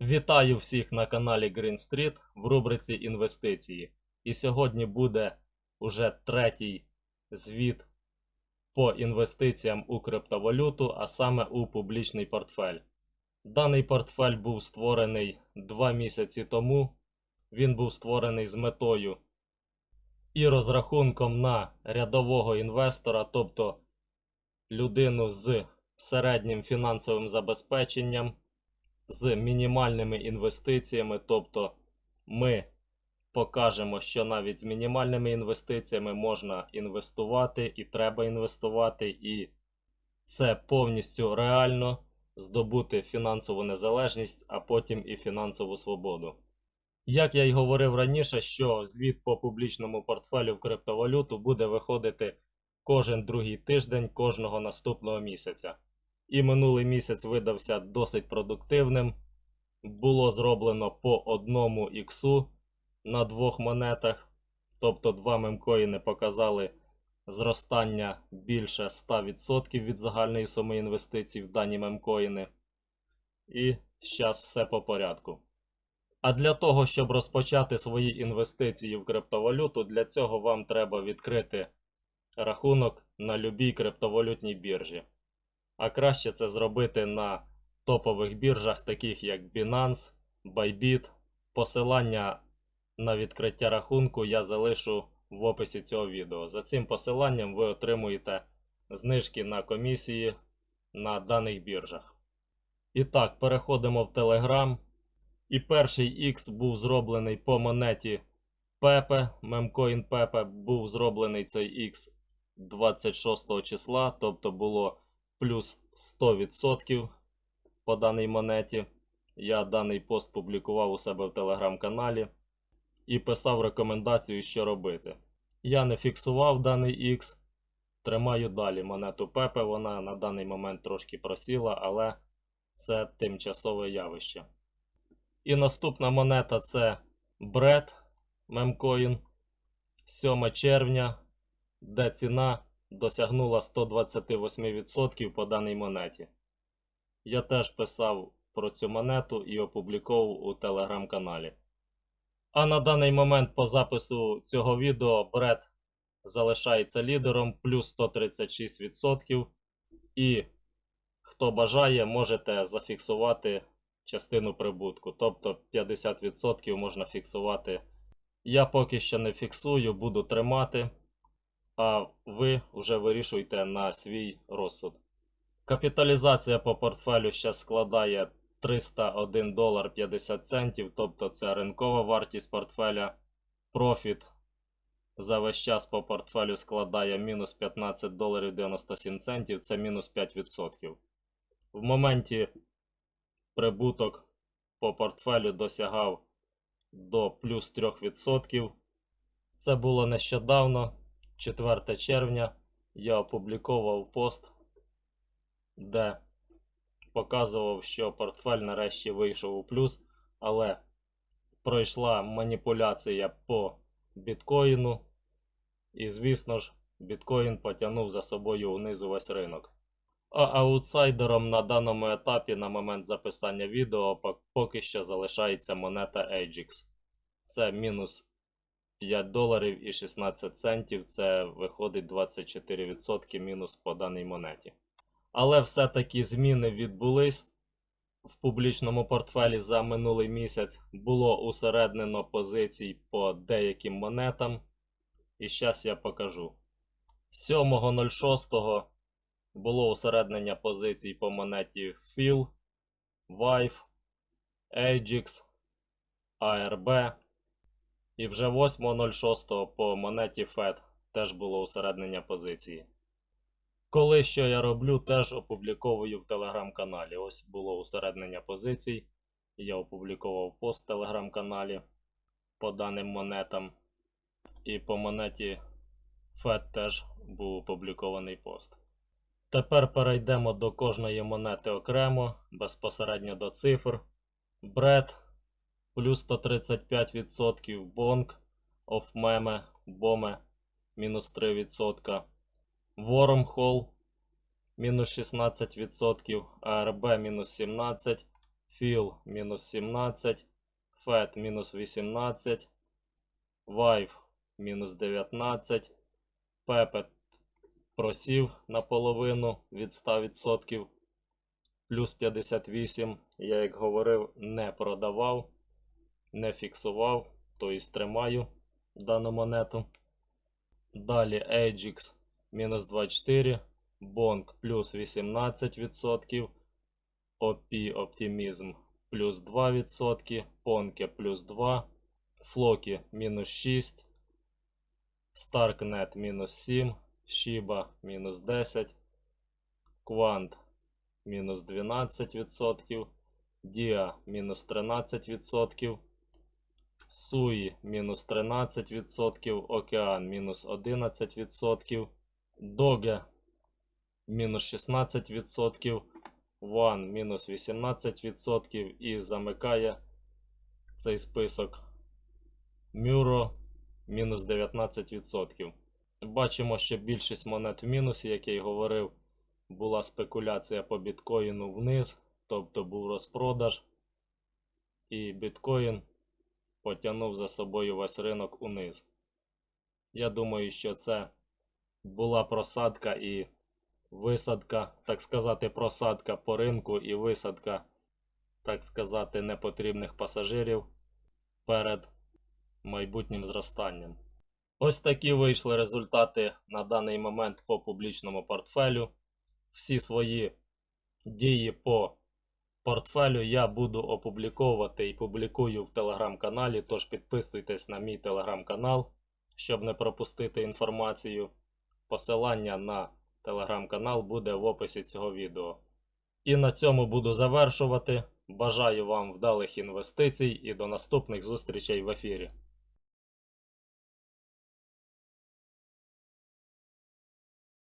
Вітаю всіх на каналі Green Street в рубриці інвестиції. І сьогодні буде уже третій звіт по інвестиціям у криптовалюту, а саме у публічний портфель. Даний портфель був створений 2 місяці тому. Він був створений з метою і розрахунком на рядового інвестора, тобто людину з середнім фінансовим забезпеченням з мінімальними інвестиціями, тобто ми покажемо, що навіть з мінімальними інвестиціями можна інвестувати і треба інвестувати, і це повністю реально здобути фінансову незалежність, а потім і фінансову свободу. Як я й говорив раніше, що звіт по публічному портфелю в криптовалюту буде виходити кожен другий тиждень кожного наступного місяця і минулий місяць видався досить продуктивним. Було зроблено по одному іксу на двох монетах, тобто два мемкоїни показали зростання більше 100% від загальної суми інвестицій в дані мемкоїни. І зараз все по порядку. А для того, щоб розпочати свої інвестиції в криптовалюту, для цього вам треба відкрити рахунок на любій криптовалютній біржі. А краще це зробити на топових біржах, таких як Binance, Bybit. Посилання на відкриття рахунку я залишу в описі цього відео. За цим посиланням ви отримуєте знижки на комісії на даних біржах. І так, переходимо в Telegram. І перший X був зроблений по монеті Pepe. Мемкоін Pepe був зроблений цей X 26 числа, тобто було плюс 100% по даній монеті. Я даний пост публікував у себе в телеграм-каналі і писав рекомендацію, що робити. Я не фіксував даний X, тримаю далі монету Пепе. Вона на даний момент трошки просіла, але це тимчасове явище. І наступна монета це Бред Мемкоін 7 червня, де ціна досягнула 128% по даній монеті. Я теж писав про цю монету і опубліковував у телеграм-каналі. А на даний момент по запису цього відео Бред залишається лідером плюс 136%. І хто бажає, можете зафіксувати частину прибутку. Тобто 50% можна фіксувати. Я поки що не фіксую, буду тримати а ви вже вирішуйте на свій розсуд. Капіталізація по портфелю зараз складає 301 долар 50 центів, тобто це ринкова вартість портфеля. Профіт за весь час по портфелю складає мінус 15 доларів 97 центів, це мінус 5%. В моменті прибуток по портфелю досягав до плюс 3%. Це було нещодавно. 4 червня я опубліковував пост, де показував, що портфель нарешті вийшов у плюс, але пройшла маніпуляція по біткоїну. І, звісно ж, біткоін потягнув за собою унизу весь ринок. А аутсайдером на даному етапі на момент записання відео поки що залишається монета AGX. Це мінус 5 доларів і 16 центів це виходить 24% мінус по даній монеті. Але все-таки зміни відбулись в публічному портфелі за минулий місяць. Було усереднено позицій по деяким монетам. І зараз я покажу. 7.06 було усереднення позицій по монеті FIL, VIVE, AGX, ARB. І вже 8.06 по монеті FED теж було усереднення позиції. Коли що я роблю, теж опубліковую в телеграм-каналі. Ось було усереднення позицій. Я опублікував пост в телеграм-каналі по даним монетам. І по монеті FED теж був опублікований пост. Тепер перейдемо до кожної монети окремо, безпосередньо до цифр. Бред плюс 135%, Бонг, Офмеме, Боме, мінус 3%, Вормхол, мінус 16%, АРБ мінус 17%, FIL мінус 17, FED мінус 18, Vive мінус 19, Pepet просів наполовину від 100%, плюс 58%, Я, як говорив, не продавав, не фіксував, тобто тримаю дану монету. Далі Ajax мінус 24, Bonk плюс 18%, OP Optimism плюс 2%, Ponke плюс 2, Floki мінус 6, Starknet мінус 7, Shiba мінус 10, Quant мінус 12%, Dia мінус 13%, Sui мінус 13%, Океан мінус 11%, Doge мінус 16%, One мінус 18% і замикає цей список. Muro мінус 19%. Бачимо, що більшість монет в мінусі, як я й говорив, була спекуляція по біткоїну вниз, тобто був розпродаж, і біткоін потягнув за собою весь ринок униз. Я думаю, що це була просадка і висадка, так сказати, просадка по ринку і висадка, так сказати, непотрібних пасажирів перед майбутнім зростанням. Ось такі вийшли результати на даний момент по публічному портфелю. Всі свої дії по портфелю я буду опубліковувати і публікую в телеграм-каналі, тож підписуйтесь на мій телеграм-канал, щоб не пропустити інформацію. Посилання на телеграм-канал буде в описі цього відео. І на цьому буду завершувати. Бажаю вам вдалих інвестицій і до наступних зустрічей в ефірі.